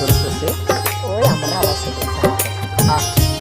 চলতেছে। ওই আমরা অবশ্যই